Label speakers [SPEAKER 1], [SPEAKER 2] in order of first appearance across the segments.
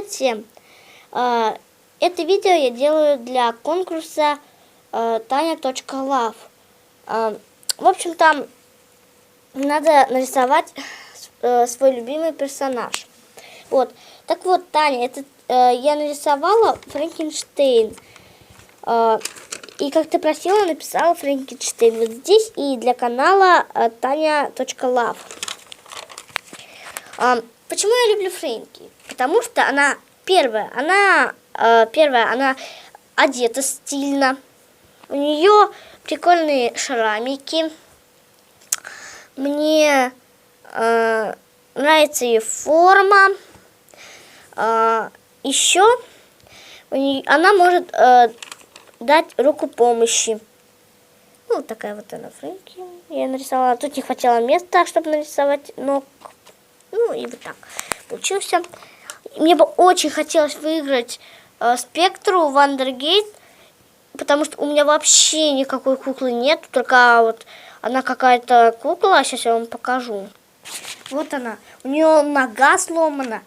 [SPEAKER 1] Привет всем! А, Это видео я делаю для конкурса а, Таня.лав. А, В общем, там надо нарисовать э, свой любимый персонаж. Вот. Так вот, Таня, это э, я нарисовала Франкенштейн. А, И как ты просила, написала Франкенштейн вот здесь и для канала э, Таня.лав. А, Почему я люблю Фрэнки? Потому что она первая, она э, первая, она одета стильно. У нее прикольные шрамики. Мне э, нравится ее форма. А, еще нее, она может э, дать руку помощи. Ну, такая вот она Фрэнки. Я нарисовала. Тут не хватило места, чтобы нарисовать ног. Ну, и вот так получился. Мне бы очень хотелось выиграть э, Спектру Вандергейт, потому что у меня вообще никакой куклы нет, только вот она какая-то кукла, сейчас я вам покажу. Вот она. У нее нога сломана,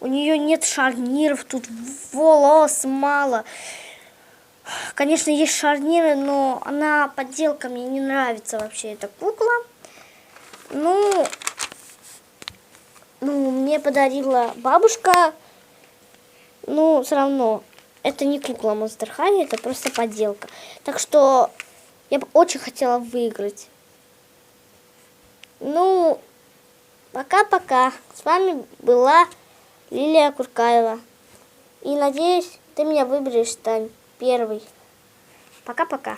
[SPEAKER 1] у нее нет шарниров, тут волос мало. Конечно, есть шарниры, но она подделка, мне не нравится вообще эта кукла. Ну, подарила бабушка. Ну, все равно, это не кукла Monster High, это просто подделка. Так что я бы очень хотела выиграть. Ну, пока-пока. С вами была Лилия Куркаева. И надеюсь, ты меня выберешь, Тань, первый. Пока-пока.